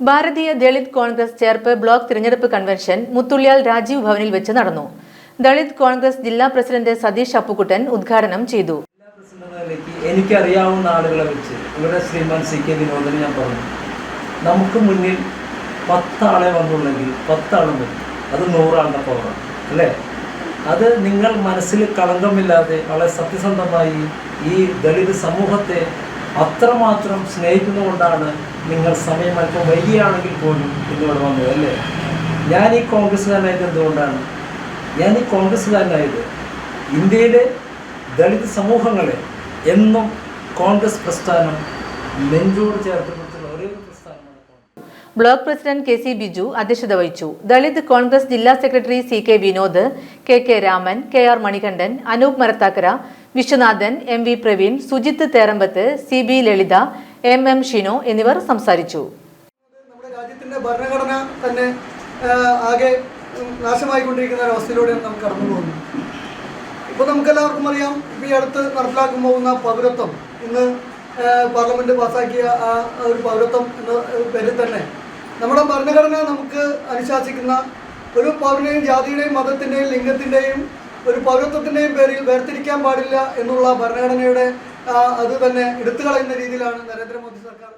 ഭാരതീയ Dalit Congress Cherpu block തിരഞ്ഞെടുപ്പ് convention Muthulliyal Rajiv ഭവനിൽ വെച്ച് നടന്നു. ദളിത് കോൺഗ്രസ് ജില്ലാ പ്രസിഡന്റ് സതീഷ് അപ്പുക്കുട്ടൻ ഉദ്ഘാടനം ചെയ്തു. എനിക്കറിയാവുന്ന ആളുകളെ വെച്ച് ഇവിടെ ശ്രീമാൻ സി കെ വിനോദന് ഞാൻ പറഞ്ഞു. നമുക്ക് മുന്നിൽ പത്താളെ വന്നുള്ളെങ്കിൽ പത്താളും വരും. അത് നൂറാളുടെ പവറാണ് അല്ലേ? അത് നിങ്ങൾ മനസ്സിൽ കളങ്കമില്ലാതെ വളരെ സത്യസന്ധമായി ഈ ദളിത് സമൂഹത്തെ അത്രമാത്രം സ്നേഹിക്കുന്നതുകൊണ്ടാണ് നിങ്ങൾ സമയം അല്പം വൈകിയാണെങ്കിൽ പോലും ഇന്നിവിടെ വന്നത് അല്ലേ? ഞാൻ ഈ കോൺഗ്രസ്സുകാരനായത് എന്തുകൊണ്ടാണ്? ഞാൻ ഈ കോൺഗ്രസ്സുകാരനായത് ഇന്ത്യയിലെ ദളിത് സമൂഹങ്ങളെ എന്നും കോൺഗ്രസ് പ്രസ്ഥാനം നെഞ്ചോട് ചേർത്ത് പ്രസ്ഥാനമാണ് block president K C Biju അധ്യക്ഷത വഹിച്ചു. ദളിത് കോൺഗ്രസ് ജില്ലാ secretary C K Vinod K K Raman K R Manikandan Anoop Marathakkara Viswanathan M V Praveen Sujith Therambath C B Lalitha M M Shino എന്നിവർ സംസാരിച്ചു. നമ്മുടെ രാജ്യത്തിന്റെ ഭരണഘടന തന്നെ ആകെ നാശമായിക്കൊണ്ടിരിക്കുന്ന ഒരു അവസ്ഥയിലൂടെയാണ് നാം കടന്നു പോകുന്നത്. ഇപ്പോൾ നമുക്കെല്ലാവർക്കും അറിയാം ഇപ്പോൾ ഈ അടുത്ത് നടപ്പിലാക്കാൻ പോകുന്ന പൗരത്വം. ഇന്ന് പാർലമെന്റ് പാസ്സാക്കിയ ആ ഒരു പൗരത്വം എന്ന പേരിൽ തന്നെ നമ്മുടെ ഭരണഘടന നമുക്ക് അനുശാസിക്കുന്ന ഒരു പൗരനെയും ജാതിയുടെയും മതത്തിന്റെയും ലിംഗത്തിന്റെയും ഒരു പൗരത്വത്തിന്റെയും പേരിൽ വേർതിരിക്കാൻ പാടില്ല എന്നുള്ള ഭരണഘടനയുടെ അത് തന്നെ എടുത്തു കളയുന്ന രീതിയിലാണ് നരേന്ദ്രമോദി സർക്കാർ